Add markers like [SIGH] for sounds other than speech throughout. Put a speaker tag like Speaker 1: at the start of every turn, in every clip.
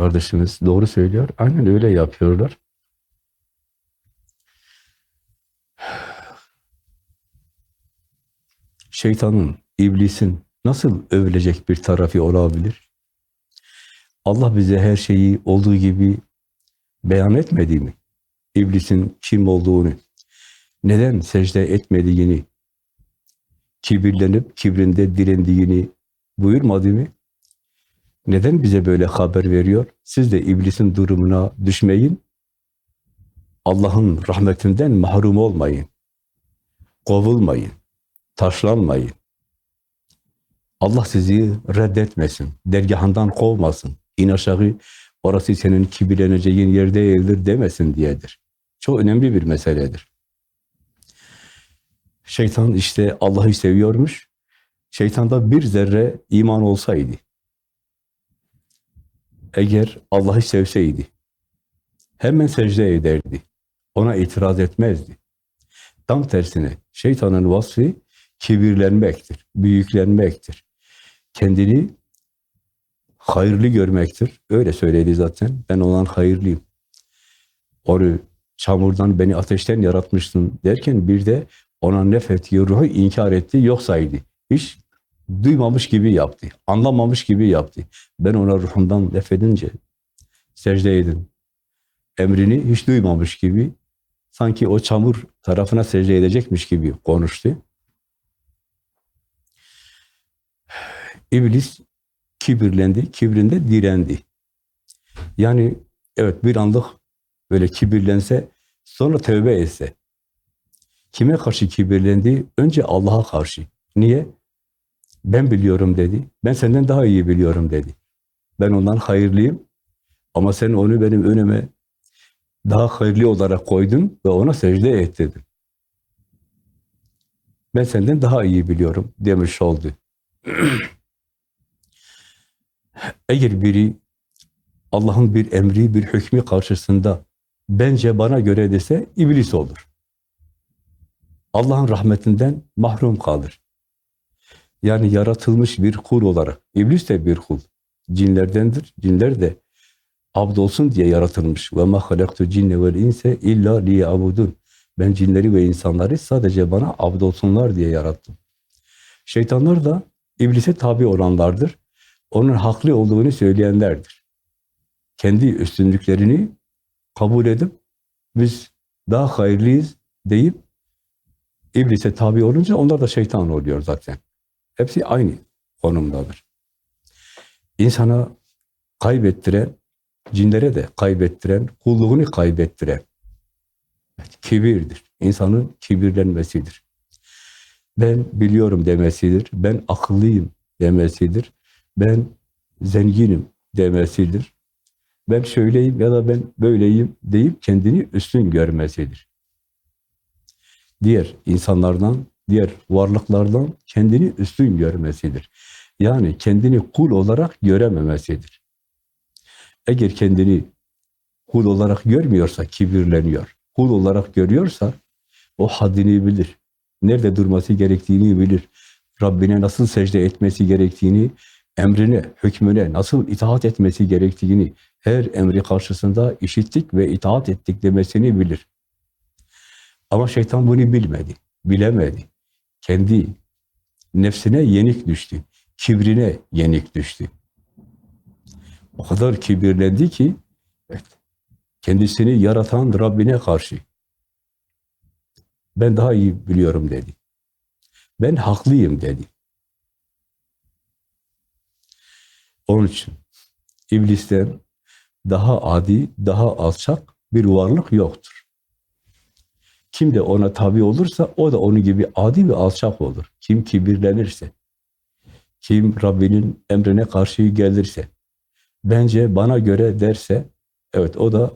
Speaker 1: Kardeşimiz doğru söylüyor. Aynen öyle yapıyorlar. Şeytanın, iblisin nasıl övülecek bir tarafı olabilir? Allah bize her şeyi olduğu gibi beyan etmedi mi? İblisin kim olduğunu, neden secde etmediğini, kibirlenip kibrinde direndiğini buyurmadı mı? Neden bize böyle haber veriyor? Siz de iblisin durumuna düşmeyin. Allah'ın rahmetinden mahrum olmayın. Kovulmayın. Taşlanmayın. Allah sizi reddetmesin. Dergahından kovmasın. İn aşağı orası senin kibirleneceğin yer değildir demesin diyedir. Çok önemli bir meseledir. Şeytan işte Allah'ı seviyormuş. Şeytanda bir zerre iman olsaydı, eğer Allah'ı sevseydi, hemen secde ederdi. Ona itiraz etmezdi. Tam tersine şeytanın vasfı kibirlenmektir, büyüklenmektir. Kendini hayırlı görmektir. Öyle söyledi zaten. Ben olan hayırlıyım. Onu çamurdan beni ateşten yaratmıştın derken bir de ona nefrettiği ruhu inkar etti, yok saydı. Hiç duymamış gibi yaptı, anlamamış gibi yaptı. Ben ona ruhumdan nefredince secde edin. Emrini hiç duymamış gibi, sanki o çamur tarafına secde edecekmiş gibi konuştu. İblis kibirlendi, kibrinde direndi. Yani evet bir anlık böyle kibirlense, sonra tövbe etse, Kime karşı kibirlendi? Önce Allah'a karşı. Niye? Ben biliyorum dedi. Ben senden daha iyi biliyorum dedi. Ben ondan hayırlıyım. Ama sen onu benim önüme daha hayırlı olarak koydun ve ona secde et. Ben senden daha iyi biliyorum demiş oldu. [CLEARS THROAT] Eğer biri Allah'ın bir emri, bir hükmü karşısında bence bana göre dese iblis olur. Allah'ın rahmetinden mahrum kalır. Yani yaratılmış bir kul olarak. İblis de bir kul. Cinlerdendir. Cinler de abd olsun diye yaratılmış. Ve ma halaktu cinne vel inse illa liyabudun. Ben cinleri ve insanları sadece bana abd olsunlar diye yarattım. Şeytanlar da iblise tabi olanlardır. Onun haklı olduğunu söyleyenlerdir. Kendi üstünlüklerini kabul edip biz daha hayırlıyız deyip İblise tabi olunca onlar da şeytan oluyor zaten. Hepsi aynı konumdadır. İnsana kaybettiren, cinlere de kaybettiren, kulluğunu kaybettiren kibirdir. İnsanın kibirlenmesidir. Ben biliyorum demesidir. Ben akıllıyım demesidir. Ben zenginim demesidir. Ben şöyleyim ya da ben böyleyim deyip kendini üstün görmesidir diğer insanlardan, diğer varlıklardan kendini üstün görmesidir. Yani kendini kul olarak görememesidir. Eğer kendini kul olarak görmüyorsa kibirleniyor. Kul olarak görüyorsa o haddini bilir. Nerede durması gerektiğini bilir. Rabbine nasıl secde etmesi gerektiğini, emrine, hükmüne nasıl itaat etmesi gerektiğini, her emri karşısında işittik ve itaat ettik demesini bilir. Ama şeytan bunu bilmedi, bilemedi. Kendi nefsine yenik düştü, kibrine yenik düştü. O kadar kibirlendi ki, evet, kendisini yaratan Rabbine karşı, ben daha iyi biliyorum dedi. Ben haklıyım dedi. Onun için iblisten daha adi, daha alçak bir varlık yoktur. Kim de ona tabi olursa o da onun gibi adi ve alçak olur. Kim kibirlenirse, kim Rabbinin emrine karşı gelirse, bence bana göre derse, evet o da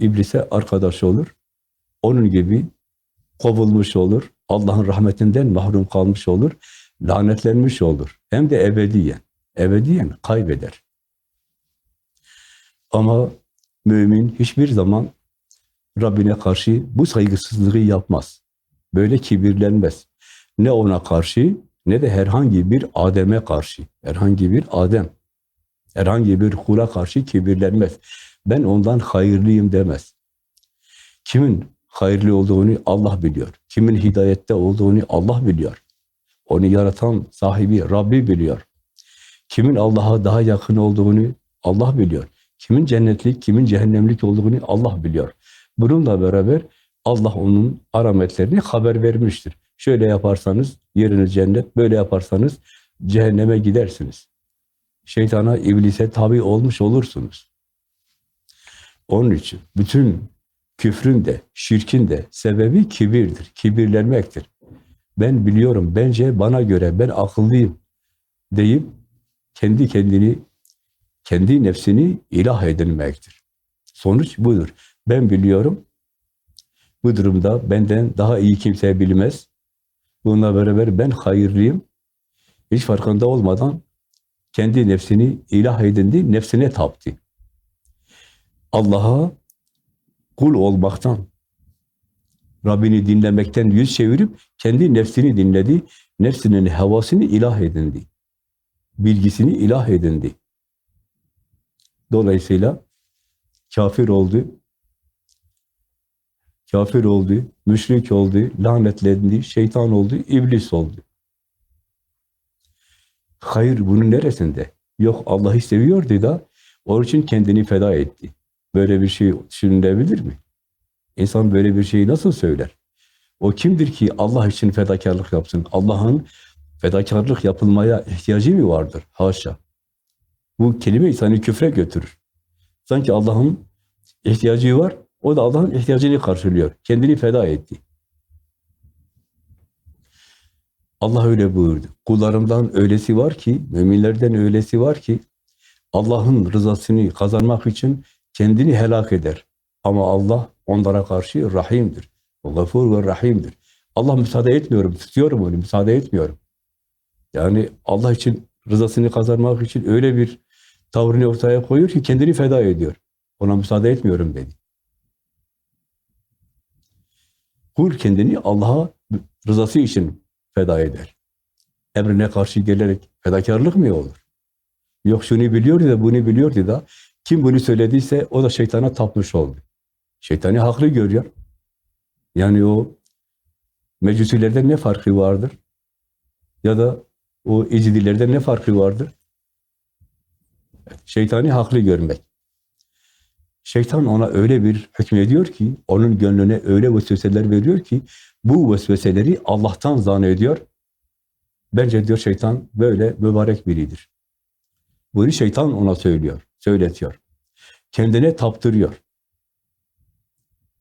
Speaker 1: iblise arkadaş olur. Onun gibi kovulmuş olur. Allah'ın rahmetinden mahrum kalmış olur. Lanetlenmiş olur. Hem de ebediyen. Ebediyen kaybeder. Ama mümin hiçbir zaman Rabbine karşı bu saygısızlığı yapmaz. Böyle kibirlenmez. Ne ona karşı ne de herhangi bir Adem'e karşı. Herhangi bir Adem. Herhangi bir kula karşı kibirlenmez. Ben ondan hayırlıyım demez. Kimin hayırlı olduğunu Allah biliyor. Kimin hidayette olduğunu Allah biliyor. Onu yaratan sahibi Rabbi biliyor. Kimin Allah'a daha yakın olduğunu Allah biliyor. Kimin cennetlik, kimin cehennemlik olduğunu Allah biliyor. Bununla beraber Allah onun arametlerini haber vermiştir. Şöyle yaparsanız yeriniz cennet, böyle yaparsanız cehenneme gidersiniz. Şeytana, iblise tabi olmuş olursunuz. Onun için bütün küfrün de, şirkin de sebebi kibirdir, kibirlenmektir. Ben biliyorum, bence bana göre, ben akıllıyım deyip kendi kendini, kendi nefsini ilah edinmektir. Sonuç budur. Ben biliyorum, bu durumda benden daha iyi kimse bilmez. Bununla beraber ben hayırlıyım. Hiç farkında olmadan kendi nefsini ilah edindi, nefsine taptı. Allah'a kul olmaktan, Rabbini dinlemekten yüz çevirip kendi nefsini dinledi, nefsinin havasını ilah edindi. Bilgisini ilah edindi. Dolayısıyla kafir oldu, kafir oldu, müşrik oldu, lanetlendi, şeytan oldu, iblis oldu. Hayır bunun neresinde? Yok Allah'ı seviyordu da onun için kendini feda etti. Böyle bir şey düşünülebilir mi? İnsan böyle bir şeyi nasıl söyler? O kimdir ki Allah için fedakarlık yapsın? Allah'ın fedakarlık yapılmaya ihtiyacı mı vardır? Haşa. Bu kelime insanı küfre götürür. Sanki Allah'ın ihtiyacı var, o da Allah'ın ihtiyacını karşılıyor. Kendini feda etti. Allah öyle buyurdu. Kullarımdan öylesi var ki, müminlerden öylesi var ki, Allah'ın rızasını kazanmak için kendini helak eder. Ama Allah onlara karşı rahimdir. Gafur ve rahimdir. Allah müsaade etmiyorum, tutuyorum onu, müsaade etmiyorum. Yani Allah için rızasını kazanmak için öyle bir tavrını ortaya koyuyor ki kendini feda ediyor. Ona müsaade etmiyorum dedi. Kul kendini Allah'a rızası için feda eder. Emrine karşı gelerek fedakarlık mı olur? Yok şunu biliyordu da bunu biliyordu da kim bunu söylediyse o da şeytana tapmış oldu. Şeytani haklı görüyor. Yani o mecusilerden ne farkı vardır? Ya da o ecidilerden ne farkı vardır? Şeytani haklı görmek. Şeytan ona öyle bir hükmediyor ki, onun gönlüne öyle vesveseler veriyor ki, bu vesveseleri Allah'tan zannediyor. Bence diyor şeytan böyle mübarek biridir. Bunu şeytan ona söylüyor, söyletiyor. Kendine taptırıyor.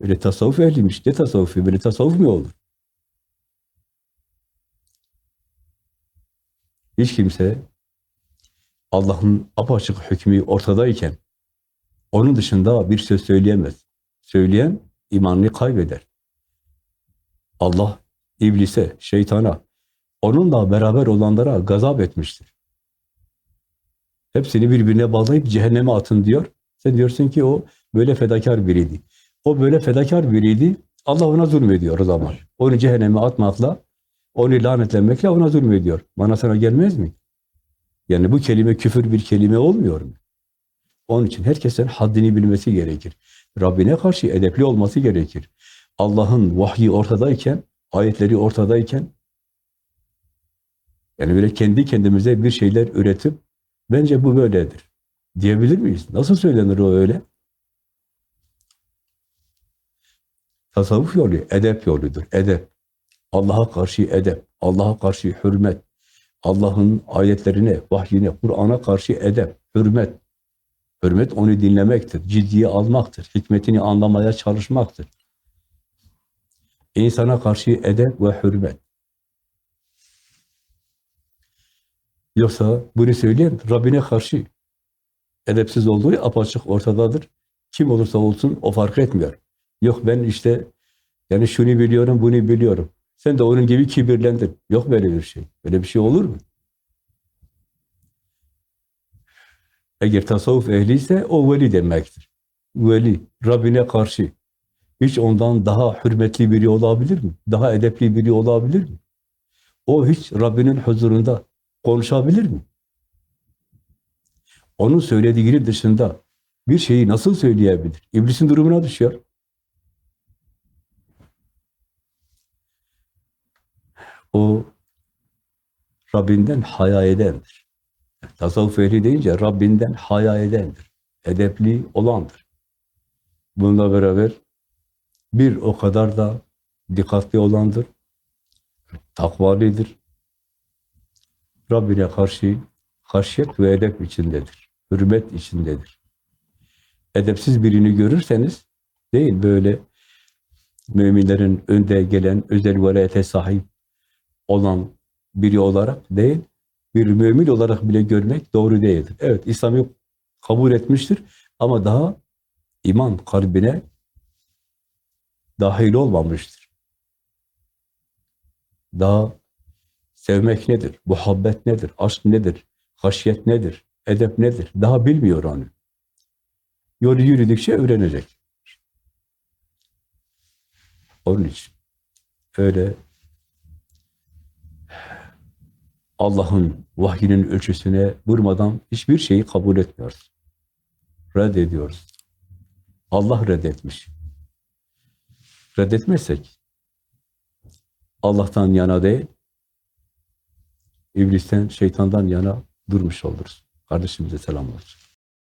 Speaker 1: Öyle tasavvuf ehliymiş. Ne tasavvufu? Böyle tasavvuf mu olur? Hiç kimse Allah'ın apaçık hükmü ortadayken onun dışında bir söz söyleyemez. Söyleyen imanını kaybeder. Allah iblise, şeytana, onunla beraber olanlara gazap etmiştir. Hepsini birbirine bağlayıp cehenneme atın diyor. Sen diyorsun ki o böyle fedakar biriydi. O böyle fedakar biriydi. Allah ona zulmediyor o zaman. Onu cehenneme atmakla, onu lanetlemekle ona zulmediyor. Bana sana gelmez mi? Yani bu kelime küfür bir kelime olmuyor mu? Onun için herkesin haddini bilmesi gerekir. Rabbine karşı edepli olması gerekir. Allah'ın vahyi ortadayken, ayetleri ortadayken, yani böyle kendi kendimize bir şeyler üretip, bence bu böyledir diyebilir miyiz? Nasıl söylenir o öyle? Tasavvuf yolu edep yoludur. Edep. Allah'a karşı edep. Allah'a karşı hürmet. Allah'ın ayetlerine, vahyine, Kur'an'a karşı edep, hürmet. Hürmet onu dinlemektir, ciddiye almaktır, hikmetini anlamaya çalışmaktır. İnsana karşı edep ve hürmet. Yoksa bunu söyleyen Rabbine karşı edepsiz olduğu apaçık ortadadır. Kim olursa olsun o fark etmiyor. Yok ben işte yani şunu biliyorum, bunu biliyorum. Sen de onun gibi kibirlendin. Yok böyle bir şey. Böyle bir şey olur mu? Eğer tasavvuf ehliyse o veli demektir. Veli, Rabbine karşı. Hiç ondan daha hürmetli biri olabilir mi? Daha edepli biri olabilir mi? O hiç Rabbinin huzurunda konuşabilir mi? onun söylediğinin dışında bir şeyi nasıl söyleyebilir? İblisin durumuna düşüyor. O Rabbinden haya edendir. Tasavvuf ehli deyince Rabbinden haya edendir. Edepli olandır. Bununla beraber bir o kadar da dikkatli olandır. Takvalidir. Rabbine karşı haşyet ve edep içindedir. Hürmet içindedir. Edepsiz birini görürseniz değil böyle müminlerin önde gelen özel velayete sahip olan biri olarak değil, bir mümin olarak bile görmek doğru değildir. Evet, İslam'ı kabul etmiştir ama daha iman kalbine dahil olmamıştır. Daha sevmek nedir, muhabbet nedir, aşk nedir, haşyet nedir, edep nedir, daha bilmiyor onu. Yolu yürüdükçe öğrenecek. Onun için öyle Allah'ın vahyinin ölçüsüne vurmadan hiçbir şeyi kabul etmiyoruz. Reddediyoruz. Allah reddetmiş. Reddetmezsek Allah'tan yana değil, iblisten, şeytandan yana durmuş oluruz. Kardeşimize selam olsun.